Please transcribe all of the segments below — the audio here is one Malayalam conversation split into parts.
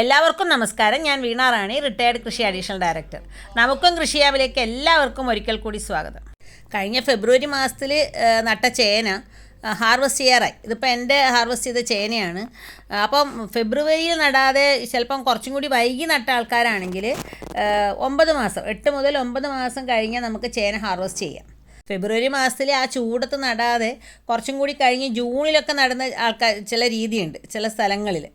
എല്ലാവർക്കും നമസ്കാരം. ഞാൻ വീണ റാണി റിട്ടയർഡ് കൃഷി അഡീഷണൽ ഡയറക്ടർ നമുക്കും കൃഷിയാവിലേക്ക് എല്ലാവർക്കും ഒരിക്കൽ കൂടി സ്വാഗതം. കഴിഞ്ഞ ഫെബ്രുവരി മാസത്തിൽ നട്ട ചേന ഹാർവസ്റ്റ് ചെയ്യാറായി. ഇതിപ്പോൾ എന്റെ ഹാർവസ്റ്റ് ചെയ്ത ചേനയാണ്. അപ്പം ഫെബ്രുവരിയിൽ നടാതെ ചിലപ്പം കുറച്ചും കൂടി വൈകി നട്ട ആൾക്കാരാണെങ്കിൽ ഒമ്പത് മാസം എട്ട് മുതൽ ഒമ്പത് മാസം കഴിഞ്ഞാൽ നമുക്ക് ചേന ഹാർവസ്റ്റ് ചെയ്യാം. ഫെബ്രുവരി മാസത്തിൽ ആ ചൂടത്ത് നടാതെ കുറച്ചും കൂടി കഴിഞ്ഞ് ജൂണിലൊക്കെ നടന്ന ആൾക്കാർ ചില രീതിയുണ്ട് ചില സ്ഥലങ്ങളിൽ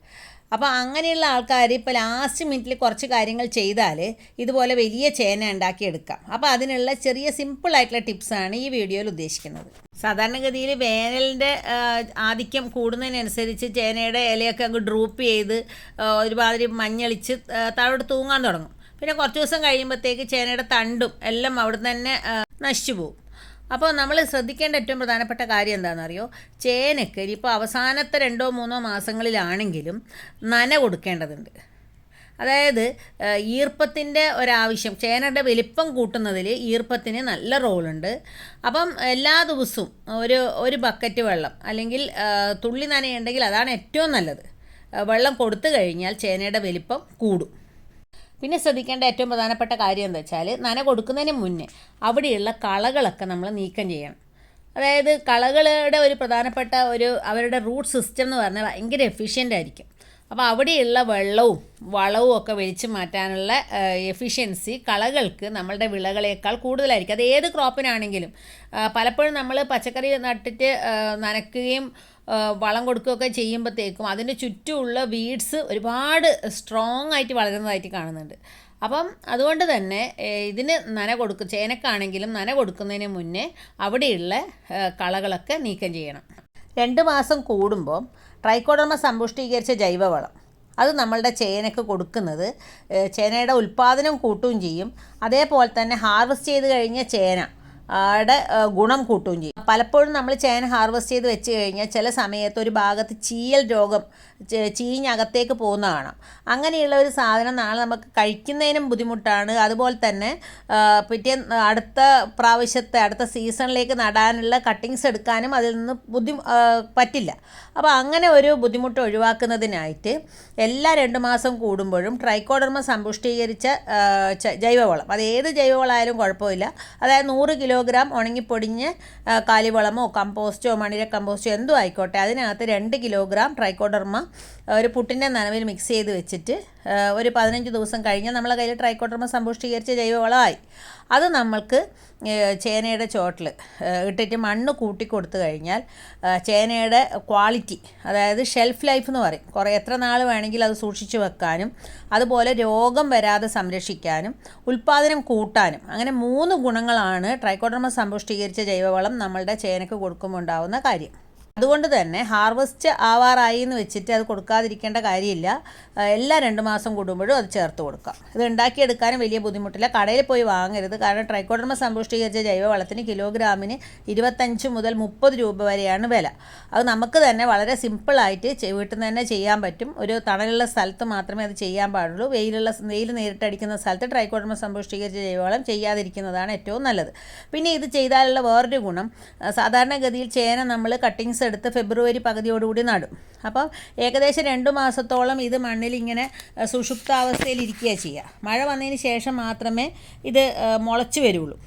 അപ്പോൾ അങ്ങനെയുള്ള ആൾക്കാർ ഇപ്പോൾ ലാസ്റ്റ് മിനിറ്റിൽ കുറച്ച് കാര്യങ്ങൾ ചെയ്താൽ ഇതുപോലെ വലിയ ചേന ഉണ്ടാക്കി എടുക്കാം അപ്പോൾ അതിനുള്ള ചെറിയ സിമ്പിളായിട്ടുള്ള ടിപ്സാണ് ഈ വീഡിയോയിൽ ഉദ്ദേശിക്കുന്നത്. സാധാരണഗതിയിൽ വേനലിന്റെ ആധിക്യം കൂടുന്നതിനനുസരിച്ച് ചേനയുടെ ഇലയൊക്കെ അങ്ങ് ഡ്രൂപ്പ് ചെയ്ത് ഒരുമാതിരി മഞ്ഞളിച്ച് താഴോട്ട് തൂങ്ങാൻ തുടങ്ങും. പിന്നെ കുറച്ച് ദിവസം കഴിയുമ്പോഴത്തേക്ക് ചേനയുടെ തണ്ടും എല്ലാം അവിടെ തന്നെ നശിച്ചു പോകും അപ്പോൾ നമ്മൾ ശ്രദ്ധിക്കേണ്ട ഏറ്റവും പ്രധാനപ്പെട്ട കാര്യം എന്താണെന്നറിയോ? ചേനക്ക് ഇനിയിപ്പോൾ അവസാനത്തെ രണ്ടോ മൂന്നോ മാസങ്ങളിലാണെങ്കിലും നന കൊടുക്കേണ്ടതുണ്ട്. അതായത് ഈർപ്പത്തിന്റെ ഒരാവശ്യം ചേനയുടെ വലിപ്പം കൂട്ടുന്നതിൽ ഈർപ്പത്തിന് നല്ല റോളുണ്ട്. അപ്പം എല്ലാ ദിവസവും ഒരു ഒരു ബക്കറ്റ് വെള്ളം അല്ലെങ്കിൽ തുള്ളി നനയുണ്ടെങ്കിൽ അതാണ് ഏറ്റവും നല്ലത്. വെള്ളം കൊടുത്തു കഴിഞ്ഞാൽ ചേനയുടെ വലിപ്പം കൂടും. പിന്നെ ശ്രദ്ധിക്കേണ്ട ഏറ്റവും പ്രധാനപ്പെട്ട കാര്യം എന്താ വെച്ചാൽ നന കൊടുക്കുന്നതിന് മുന്നേ അവിടെയുള്ള കളകളൊക്കെ നമ്മൾ നീക്കം ചെയ്യണം. അതായത് കളകളുടെ ഒരു പ്രധാനപ്പെട്ട ഒരു അവരുടെ റൂട്ട് സിസ്റ്റം എന്ന് പറഞ്ഞാൽ ഭയങ്കര എഫിഷ്യന്റ് ആയിരിക്കും. അപ്പോൾ അവിടെയുള്ള വെള്ളവും വളവും ഒക്കെ വലിച്ചു മാറ്റാനുള്ള എഫിഷ്യൻസി കളകൾക്ക് നമ്മളുടെ വിളകളേക്കാൾ കൂടുതലായിരിക്കും. അത് ഏത് ക്രോപ്പിനാണെങ്കിലും പലപ്പോഴും നമ്മൾ പച്ചക്കറി നട്ടിട്ട് നനയ്ക്കുകയും വളം കൊടുക്കുകയൊക്കെ ചെയ്യുമ്പോഴത്തേക്കും അതിന്റെ ചുറ്റുമുള്ള വീഡ്സ് ഒരുപാട് സ്ട്രോങ് ആയിട്ട് വളരുന്നതായിട്ട് കാണുന്നുണ്ട്. അപ്പം അതുകൊണ്ട് തന്നെ ഇതിന് നന കൊടുക്ക ചേനക്കാണെങ്കിലും നന കൊടുക്കുന്നതിന് മുന്നേ അവിടെയുള്ള കളകളൊക്കെ നീക്കം ചെയ്യണം. രണ്ട് മാസം കൂടുമ്പോൾ ട്രൈക്കോഡർമ സമ്പുഷ്ടീകരിച്ച ജൈവവളം. അത് നമ്മളുടെ ചേനയ്ക്ക് കൊടുക്കുന്നത് ചേനയുടെ ഉൽപ്പാദനം കൂട്ടുകയും ചെയ്യും. അതേപോലെ തന്നെ ഹാർവെസ്റ്റ് ചെയ്ത് കഴിഞ്ഞ ചേന. ആടെ ഗുണം കൂട്ടുകയും ചെയ്യും. പലപ്പോഴും നമ്മൾ ചേന ഹാർവസ്റ്റ് ചെയ്ത് വെച്ച് കഴിഞ്ഞാൽ ചില സമയത്ത് ഒരു ഭാഗത്ത് ചീയൽ രോഗം ചീഞ്ഞകത്തേക്ക് പോകുന്ന കാണാം. അങ്ങനെയുള്ള ഒരു സാധനം നാളെ നമുക്ക് കഴിക്കുന്നതിനും ബുദ്ധിമുട്ടാണ്. അതുപോലെ തന്നെ പിറ്റേ അടുത്ത പ്രാവശ്യത്തെ അടുത്ത സീസണിലേക്ക് നടാനുള്ള കട്ടിങ്സ് എടുക്കാനും അതിൽ നിന്ന് ബുദ്ധി പറ്റില്ല. അപ്പോൾ അങ്ങനെ ഒരു ബുദ്ധിമുട്ട് ഒഴിവാക്കുന്നതിനായിട്ട് എല്ലാ രണ്ട് മാസം കൂടുമ്പോഴും ട്രൈക്കോഡർമ സമ്പുഷ്ടീകരിച്ച ജൈവവളം. അത് ഏത് ജൈവവളമായാലും കുഴപ്പമില്ല. അതായത് നൂറ് കിലോഗ്രാം ഉണങ്ങിപ്പൊടിഞ്ഞ് കാലിവളമോ കമ്പോസ്റ്റോ മണിര കമ്പോസ്റ്റോ എന്തോ ആയിക്കോട്ടെ അതിനകത്ത് രണ്ട് കിലോഗ്രാം ട്രൈക്കോഡർമ ഒരു പുട്ടിന്റെ നനവിൽ മിക്സ് ചെയ്ത് വെച്ചിട്ട് ഒരു പതിനഞ്ച് ദിവസം കഴിഞ്ഞാൽ നമ്മളെ കയ്യിൽ ട്രൈക്കോട്ടർമ സമ്പുഷ്ടീകരിച്ച ജൈവവളമായി. അത് നമ്മൾക്ക് ചേനയുടെ ചോട്ടിൽ ഇട്ടിട്ട് മണ്ണ് കൂട്ടി കൊടുത്തു കഴിഞ്ഞാൽ ചേനയുടെ ക്വാളിറ്റി അതായത് ഷെൽഫ് ലൈഫ് എന്ന് പറയും. കുറേ എത്ര നാൾ വേണമെങ്കിൽ അത് സൂക്ഷിച്ചു വെക്കാനും അതുപോലെ രോഗം വരാതെ സംരക്ഷിക്കാനും ഉൽപ്പാദനം കൂട്ടാനും. അങ്ങനെ മൂന്ന് ഗുണങ്ങളാണ് ട്രൈക്കോട്ടർമ സമ്പുഷ്ടീകരിച്ച ജൈവവളം നമ്മളുടെ ചേനയ്ക്ക് കൊടുക്കുമ്പോൾ ഉണ്ടാവുന്ന കാര്യം. അതുകൊണ്ട് തന്നെ ഹാർവസ്റ്റ് ആവാറായി എന്ന് വെച്ചിട്ട് അത് കൊടുക്കാതിരിക്കേണ്ട കാര്യമില്ല. എല്ലാ രണ്ട് മാസം കൂടുമ്പോഴും അത് ചേർത്ത് കൊടുക്കാം. ഇത് ഉണ്ടാക്കിയെടുക്കാനും വലിയ ബുദ്ധിമുട്ടില്ല. കടയിൽ പോയി വാങ്ങരുത്. കാരണം ട്രൈക്കോഡർമ സമ്പുഷ്ടീകരിച്ച ജൈവവളത്തിന് കിലോഗ്രാമിന് ഇരുപത്തഞ്ച് മുതൽ മുപ്പത് രൂപ വരെയാണ് വില. അത് നമുക്ക് തന്നെ വളരെ സിമ്പിളായിട്ട് വീട്ടിൽ നിന്ന് തന്നെ ചെയ്യാൻ പറ്റും. ഒരു തണലുള്ള സ്ഥലത്ത് മാത്രമേ അത് ചെയ്യാൻ പാടുള്ളൂ. വെയിലുള്ള വെയിൽ നേരിട്ടടിക്കുന്ന സ്ഥലത്ത് ട്രൈക്കോഡർമ സമ്പുഷ്ടീകരിച്ച ജൈവവളം ചെയ്യാതിരിക്കുന്നതാണ് ഏറ്റവും നല്ലത്. പിന്നെ ഇത് ചെയ്താലുള്ള വേറൊരു ഗുണം സാധാരണഗതിയിൽ ചേന നമ്മൾ കട്ടിങ്സ് എടുത്ത് ഫെബ്രുവരി പകുതിയോടുകൂടി നടും. അപ്പോൾ ഏകദേശം രണ്ട് മാസത്തോളം ഇത് മണ്ണിൽ ഇങ്ങനെ സുഷുപ്താവസ്ഥയിൽ ഇരിക്കുക ചെയ്യുക. മഴ വന്നതിന് ശേഷം മാത്രമേ ഇത് മുളച്ച് വരുള്ളൂ.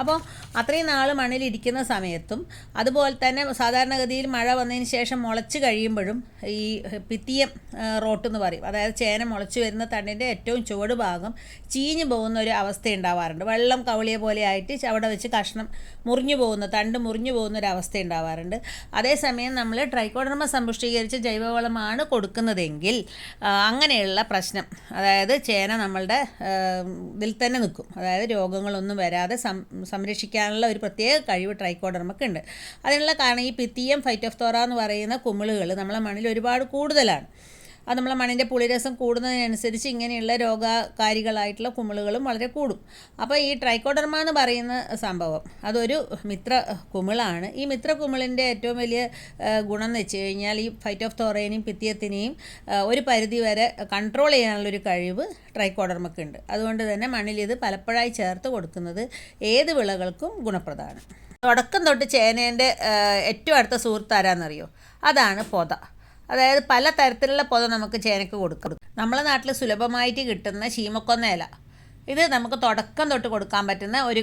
അപ്പോൾ അത്രയും നാൾ മണ്ണിലിരിക്കുന്ന സമയത്തും അതുപോലെ തന്നെ സാധാരണഗതിയിൽ മഴ വന്നതിന് ശേഷം മുളച്ച് കഴിയുമ്പോഴും ഈ പിത്തിയം റോട്ടെന്ന് പറയും. അതായത് ചേന മുളച്ച് വരുന്ന തണ്ടിന്റെ ഏറ്റവും ചുവട് ഭാഗം ചീഞ്ഞു പോകുന്ന ഒരു അവസ്ഥ ഉണ്ടാവാറുണ്ട്. വെള്ളം കവളിയെ പോലെ ആയിട്ട് അവിടെ വെച്ച് കഷ്ണം മുറിഞ്ഞു പോകുന്ന തണ്ട് മുറിഞ്ഞു പോകുന്ന ഒരു അവസ്ഥ ഉണ്ടാവാറുണ്ട്. അതേസമയം നമ്മൾ ട്രൈക്കോഡർമ സമ്പുഷ്ടീകരിച്ച ജൈവവളമാണ് കൊടുക്കുന്നതെങ്കിൽ അങ്ങനെയുള്ള പ്രശ്നം അതായത് ചേന നമ്മളുടെ ഇതിൽ തന്നെ നിൽക്കും. അതായത് രോഗങ്ങളൊന്നും വരാതെ സം സംരക്ഷിക്കാനുള്ള ഒരു പ്രത്യേക കഴിവ് ട്രൈക്കോഡർമക്കുണ്ട് അതിനുള്ള കാരണം ഈ പിത്തിയം ഫൈറ്റോഫ്തോറ എന്ന് പറയുന്ന കുമിളുകൾ നമ്മളെ മണ്ണിൽ ഒരുപാട് കൂടുതലാണ്. അത് നമ്മളെ മണ്ണിന്റെ പുളിരസം കൂടുന്നതിനനുസരിച്ച് ഇങ്ങനെയുള്ള രോഗകാരികളായിട്ടുള്ള കുമിളുകളും വളരെ കൂടും. അപ്പോൾ ഈ ട്രൈക്കോഡർമ എന്ന് പറയുന്ന സംഭവം അതൊരു മിത്ര കുമിളാണ്. ഈ മിത്ര കുമിളിന്റെ ഏറ്റവും വലിയ ഗുണം എന്ന് വെച്ച് കഴിഞ്ഞാൽ ഈ ഫൈറ്റ് ഓഫ് തോറേനെയും പിത്തിയത്തിനെയും ഒരു പരിധി വരെ കൺട്രോൾ ചെയ്യാനുള്ളൊരു കഴിവ് ട്രൈക്കോഡർമക്കുണ്ട് അതുകൊണ്ട് തന്നെ മണ്ണിൽ ഇത് പലപ്പോഴായി ചേർത്ത് കൊടുക്കുന്നത് ഏത് വിളകൾക്കും ഗുണപ്രദമാണ്. തുടക്കം തൊട്ട് ചേനേന്റെ ഏറ്റവും അടുത്ത സുഹൃത്ത് ആരാന്നറിയോ? അതാണ് പൊത. അതായത് പല തരത്തിലുള്ള പൊത നമുക്ക് ചേനക്ക് കൊടുക്കാം. നമ്മളെ നാട്ടിൽ സുലഭമായിട്ട് കിട്ടുന്ന ശീമക്കൊന്ന ഇല. ഇത് നമുക്ക് തുടക്കം തൊട്ട് കൊടുക്കാൻ പറ്റുന്ന ഒരു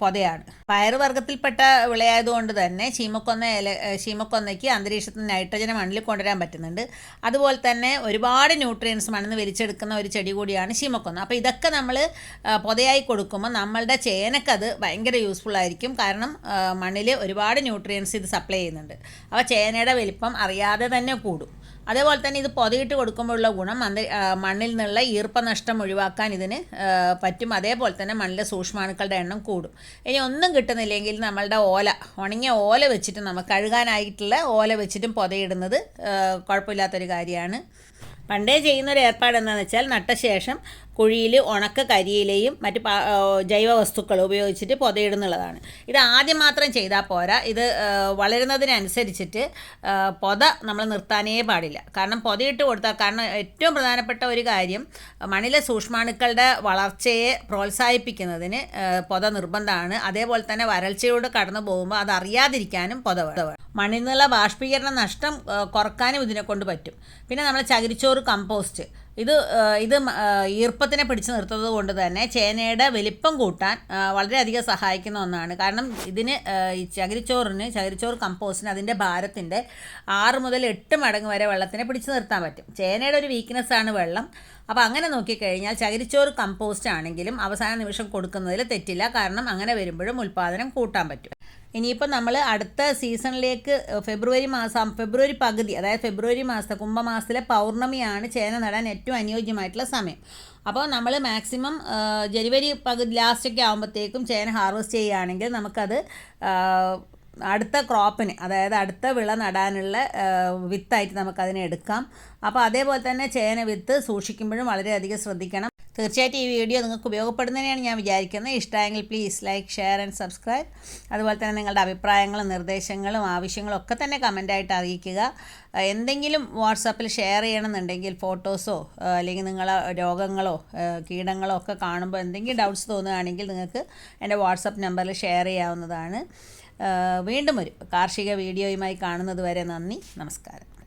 പൊതയാണ്. പയറുവർഗത്തിൽപ്പെട്ട വിളയായതുകൊണ്ട് തന്നെ ശീമക്കൊന്ന ഇല ചീമക്കൊന്നയ്ക്ക് അന്തരീക്ഷത്തിൽ നൈട്രജൻ മണ്ണിൽ കൊണ്ടുവരാൻ പറ്റുന്നുണ്ട്. അതുപോലെ തന്നെ ഒരുപാട് ന്യൂട്രിയൻസ് മണ്ണിൽ വലിച്ചെടുക്കുന്ന ഒരു ചെടി കൂടിയാണ് ശീമക്കൊന്ന അപ്പോൾ ഇതൊക്കെ നമ്മൾ പൊതയായി കൊടുക്കുമ്പോൾ നമ്മളുടെ ചേനക്കത് ഭയങ്കര യൂസ്ഫുൾ ആയിരിക്കും. കാരണം മണ്ണിൽ ഒരുപാട് ന്യൂട്രിയൻസ് ഇത് സപ്ലൈ ചെയ്യുന്നുണ്ട്. അപ്പോൾ ചേനയുടെ വലിപ്പം അറിയാതെ തന്നെ കൂടും. അതേപോലെ തന്നെ ഇത് പൊതയിട്ട് കൊടുക്കുമ്പോഴുള്ള ഗുണം മണ്ണിൽ നിന്നുള്ള ഈർപ്പനഷ്ടം ഒഴിവാക്കാൻ ഇതിന് പറ്റും. അതേപോലെ തന്നെ മണ്ണിലെ സൂക്ഷ്മാണുക്കളുടെ എണ്ണം കൂടും. ഇനി ഒന്നും കിട്ടുന്നില്ലെങ്കിൽ നമ്മളുടെ ഓല ഉണങ്ങിയ ഓല വെച്ചിട്ട് നമുക്ക് കഴുകാനായിട്ടുള്ള ഓല വെച്ചിട്ടും പൊതയിടുന്നത് കുഴപ്പമില്ലാത്തൊരു കാര്യമാണ്. പണ്ടേ ചെയ്യുന്ന ഒരു ഏർപ്പാട് എന്താണെന്ന് വെച്ചാൽ നട്ട ശേഷം കുഴിയിൽ ഉണക്ക കരിയിലയും മറ്റ് ജൈവ വസ്തുക്കൾ ഉപയോഗിച്ചിട്ട് പൊതയിടുന്നുള്ളതാണ്. ഇത് ആദ്യം മാത്രം ചെയ്താൽ പോരാ. ഇത് വളരുന്നതിനനുസരിച്ചിട്ട് പൊത നമ്മൾ നിർത്താനേ പാടില്ല. കാരണം പൊതയിട്ട് കൊടുത്താൽ കാരണം ഏറ്റവും പ്രധാനപ്പെട്ട ഒരു കാര്യം മണ്ണിലെ സൂക്ഷ്മാണുക്കളുടെ വളർച്ചയെ പ്രോത്സാഹിപ്പിക്കുന്നതിന് പൊത നിർബന്ധമാണ്. അതേപോലെ തന്നെ വരൾച്ചയോട് കടന്നു പോകുമ്പോൾ അത് അറിയാതിരിക്കാനും പൊത വേണം. മണ്ണിൽ നിന്നുള്ള ബാഷ്പീകരണ നഷ്ടം കുറക്കാനും ഇതിനെ കൊണ്ട് പറ്റും. പിന്നെ നമ്മൾ ചകിരിച്ചോറ് കമ്പോസ്റ്റ്. ഇത് ഇത് ഈർപ്പത്തിനെ പിടിച്ചു നിർത്തുന്നത് കൊണ്ട് തന്നെ ചേനയുടെ വലിപ്പം കൂട്ടാൻ വളരെയധികം സഹായിക്കുന്ന ഒന്നാണ്. കാരണം ഇതിന് ഈ ചകിരിച്ചോറിന് ചകിരിച്ചോറ് കമ്പോസ്റ്റിന് അതിന്റെ ഭാരത്തിന്റെ ആറ് മുതൽ എട്ട് മടങ്ങ് വരെ വെള്ളത്തിനെ പിടിച്ചു നിർത്താൻ പറ്റും. ചേനയുടെ ഒരു വീക്ക്നെസ്സാണ് വെള്ളം. അപ്പോൾ അങ്ങനെ നോക്കിക്കഴിഞ്ഞാൽ ചകിരിച്ചോറ് കമ്പോസ്റ്റ് ആണെങ്കിലും അവസാന നിമിഷം കൊടുക്കുന്നതിൽ തെറ്റില്ല. കാരണം അങ്ങനെ വരുമ്പോഴും ഉൽപ്പാദനം കൂട്ടാൻ പറ്റും. ഇനിയിപ്പോൾ നമ്മൾ അടുത്ത സീസണിലേക്ക് ഫെബ്രുവരി മാസം ഫെബ്രുവരി പകുതി അതായത് ഫെബ്രുവരി മാസത്തെ കുംഭമാസത്തിലെ പൗർണമിയാണ് ചേന നടാൻ ഏറ്റവും അനുയോജ്യമായിട്ടുള്ള സമയം. അപ്പോൾ നമ്മൾ മാക്സിമം ജനുവരി പകുതി ലാസ്റ്റൊക്കെ ആകുമ്പോഴത്തേക്കും ചേന ഹാർവെസ്റ്റ് ചെയ്യുകയാണെങ്കിൽ നമുക്കത് അടുത്ത ക്രോപ്പിന് അതായത് അടുത്ത വിള നടാനുള്ള വിത്തായിട്ട് നമുക്കതിനെ എടുക്കാം. അപ്പോൾ അതേപോലെ തന്നെ ചേന വിത്ത് സൂക്ഷിക്കുമ്പോഴും വളരെയധികം ശ്രദ്ധിക്കണം. തീർച്ചയായിട്ടും ഈ വീഡിയോ നിങ്ങൾക്ക് ഉപയോഗപ്പെടുന്നതിനെയാണ് ഞാൻ വിചാരിക്കുന്നത്. ഇഷ്ടമായെങ്കിൽ please like share and subscribe അതുപോലെ തന്നെ നിങ്ങളുടെ അഭിപ്രായങ്ങളും നിർദ്ദേശങ്ങളും ആവശ്യങ്ങളും ഒക്കെ തന്നെ കമന്റായിട്ട് അറിയിക്കുക. എന്തെങ്കിലും വാട്സാപ്പിൽ ഷെയർ ചെയ്യണമെന്നുണ്ടെങ്കിൽ ഫോട്ടോസോ അല്ലെങ്കിൽ നിങ്ങളെ രോഗങ്ങളോ കീടങ്ങളോ ഒക്കെ കാണുമ്പോൾ എന്തെങ്കിലും ഡൗട്ട്സ് തോന്നുകയാണെങ്കിൽ നിങ്ങൾക്ക് എന്റെ വാട്സപ്പ് നമ്പറിൽ ഷെയർ ചെയ്യാവുന്നതാണ്. വീണ്ടും ഒരു കാർഷിക വീഡിയോയുമായി കാണുന്നത് വരെ നന്ദി നമസ്കാരം.